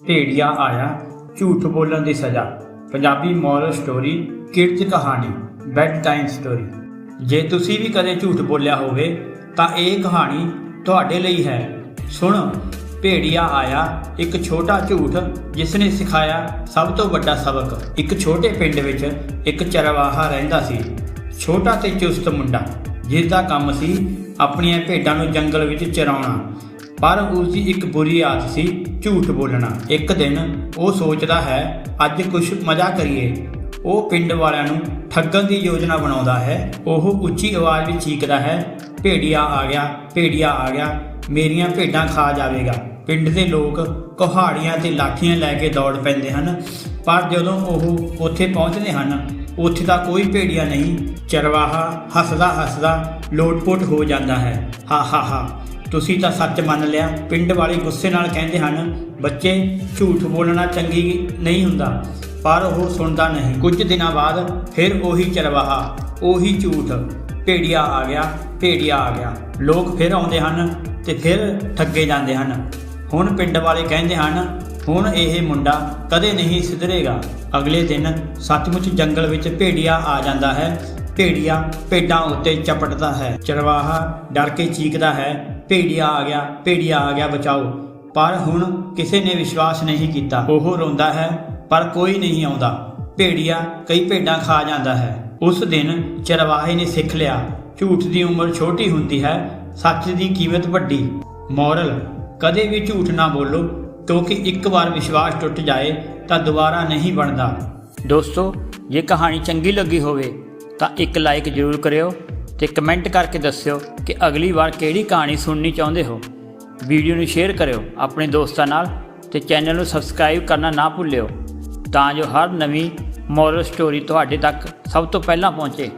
ਢੇੜੀਆ ਆਇਆ, ਝੂਠ ਬੋਲਣ ਦੀ ਸਜ਼ਾ। ਪੰਜਾਬੀ ਮੋਰਲ ਸਟੋਰੀ ਕਿਡਜ਼ ਕਹਾਣੀ ਬੈਡ ਟਾਈਮ ਸਟੋਰੀ ਜੇ ਤੁਸੀਂ ਵੀ ਕਦੇ ਝੂਠ ਬੋਲਿਆ ਹੋਵੇ, ਤਾਂ ਇਹ ਕਹਾਣੀ ਤੁਹਾਡੇ ਲਈ ਹੈ। ਸੁਣ ਭੇੜੀਆ ਆਇਆ, ਇੱਕ ਛੋਟਾ ਝੂਠ ਜਿਸ ਨੇ ਸਿਖਾਇਆ ਸਭ ਤੋਂ ਵੱਡਾ ਸਬਕ। ਇੱਕ ਛੋਟੇ ਪਿੰਡ ਵਿੱਚ ਇੱਕ ਚਰਵਾਹਾ ਰਹਿੰਦਾ ਸੀ। ਛੋਟਾ ਤੇ ਚੁਸਤ ਮੁੰਡਾ ਜਿਸ ਦਾ ਕੰਮ ਸੀ ਆਪਣੀਆਂ ਭੇਡਾਂ ਨੂੰ ਜੰਗਲ ਵਿੱਚ ਚਰਾਉਣਾ। ਪਰ ਉਸ ਦੀ ਇੱਕ ਬੁਰੀ ਆਦਤ ਸੀ ਝੂਠ ਬੋਲਣਾ। ਇੱਕ ਦਿਨ ਉਹ ਸੋਚਦਾ ਹੈ, ਅੱਜ ਕੁਝ ਮਜ਼ਾ ਕਰੀਏ। ਉਹ ਪਿੰਡ ਵਾਲਿਆਂ ਨੂੰ ਠੱਗਣ ਦੀ ਯੋਜਨਾ ਬਣਾਉਂਦਾ ਹੈ। ਉਹ ਉੱਚੀ ਆਵਾਜ਼ ਵਿੱਚ ਚੀਕਦਾ ਹੈ ਭੇੜੀਆ ਆ ਗਿਆ ਭੇੜੀਆ ਆ ਗਿਆ, ਮੇਰੀਆਂ ਭੇਡਾਂ ਖਾ ਜਾਵੇਗਾ। ਪਿੰਡ ਦੇ ਲੋਕ ਕੁਹਾੜੀਆਂ ਤੇ ਲਾਠੀਆਂ ਲੈ ਕੇ ਦੌੜ ਪੈਂਦੇ ਹਨ, ਪਰ ਜਦੋਂ ਉਹ ਉੱਥੇ ਪਹੁੰਚਦੇ ਹਨ, ਉੱਥੇ ਤਾਂ ਕੋਈ ਭੇੜੀਆ ਨਹੀਂ। ਚਰਵਾਹਾ ਹੱਸਦਾ ਹੱਸਦਾ ਲੋਟਪੋਟ ਹੋ ਜਾਂਦਾ ਹੈ। ਹਾ ਹਾ ਹਾ ਤੁਸੀਂ ਤਾਂ ਸੱਚ ਮੰਨ ਲਿਆ। ਪਿੰਡ ਵਾਲੇ ਗੁੱਸੇ ਨਾਲ ਕਹਿੰਦੇ ਹਨ, ਬੱਚੇ, ਝੂਠ ਬੋਲਣਾ ਚੰਗੀ ਨਹੀਂ ਹੁੰਦਾ, ਪਰ ਉਹ ਸੁਣਦਾ ਨਹੀਂ। ਕੁਝ ਦਿਨਾਂ ਬਾਅਦ ਫਿਰ ਉਹੀ ਚਰਵਾਹਾ, ਉਹੀ ਝੂਠ, ਭੇੜੀਆ ਆ ਗਿਆ, ਭੇੜੀਆ ਆ ਗਿਆ। ਲੋਕ ਫਿਰ ਆਉਂਦੇ ਹਨ ਤੇ ਫਿਰ ਠੱਗੇ ਜਾਂਦੇ ਹਨ। ਹੁਣ ਪਿੰਡ ਵਾਲੇ ਕਹਿੰਦੇ ਹਨ, ਹੁਣ ਇਹ ਮੁੰਡਾ ਕਦੇ ਨਹੀਂ ਸਿਧਰੇਗਾ। ਅਗਲੇ ਦਿਨ ਸੱਚਮੁੱਚ ਜੰਗਲ ਵਿੱਚ ਭੇੜੀਆ ਆ ਜਾਂਦਾ ਹੈ। ਭੇੜੀਆ ਭੇਡਾਂ ਉੱਤੇ ਚਪਟਦਾ ਹੈ। ਚਰਵਾਹਾ ਡਰ ਕੇ ਚੀਕਦਾ ਹੈ। ਭੇੜੀਆ ਆ ਗਿਆ, ਭੇੜੀਆ ਆ ਗਿਆ, ਬਚਾਓ। ਪਰ ਹੁਣ ਕਿਸੇ ਨੇ ਵਿਸ਼ਵਾਸ ਨਹੀਂ ਕੀਤਾ। ਉਹ ਰੋਂਦਾ ਹੈ, ਪਰ ਕੋਈ ਨਹੀਂ ਆਉਂਦਾ। ਭੇੜੀਆ ਕਈ ਭੇਡਾਂ ਖਾ ਜਾਂਦਾ ਹੈ। ਉਸ ਦਿਨ ਚਰਵਾਹੇ ਨੇ ਸਿੱਖ ਲਿਆ। ਝੂਠ ਦੀ ਉਮਰ ਛੋਟੀ ਹੁੰਦੀ ਹੈ, ਸੱਚ ਦੀ ਕੀਮਤ ਵੱਡੀ। ਮੋਰਲ, ਕਦੇ ਵੀ ਝੂਠ ਨਾ ਬੋਲੋ, ਕਿਉਂਕਿ ਇੱਕ ਵਾਰ ਵਿਸ਼ਵਾਸ ਟੁੱਟ ਜਾਏ, ਤਾਂ ਦੁਬਾਰਾ ਨਹੀਂ ਬਣਦਾ। ਦੋਸਤੋ, ਜੇ ਕਹਾਣੀ ਚੰਗੀ ਲੱਗੀ ਹੋਵੇ, ਤਾਂ ਇੱਕ ਲਾਈਕ ਜ਼ਰੂਰ ਕਰਿਓ। ਤੇ ਕਮੈਂਟ ਕਰਕੇ ਦੱਸਿਓ ਕਿ ਅਗਲੀ ਵਾਰ ਕਿਹੜੀ ਕਹਾਣੀ ਸੁਣਨੀ ਚਾਹੁੰਦੇ ਹੋ। ਵੀਡੀਓ ਨੂੰ ਸ਼ੇਅਰ ਕਰਿਓ ਆਪਣੇ ਦੋਸਤਾਂ ਨਾਲ ਤੇ ਚੈਨਲ ਨੂੰ ਸਬਸਕ੍ਰਾਈਬ ਕਰਨਾ ਨਾ ਭੁੱਲਿਓ। ਤਾਂ ਜੋ ਹਰ ਨਵੀਂ ਮੋਰਲ ਸਟੋਰੀ ਤੁਹਾਡੇ ਤੱਕ ਸਭ ਤੋਂ ਪਹਿਲਾਂ ਪਹੁੰਚੇ।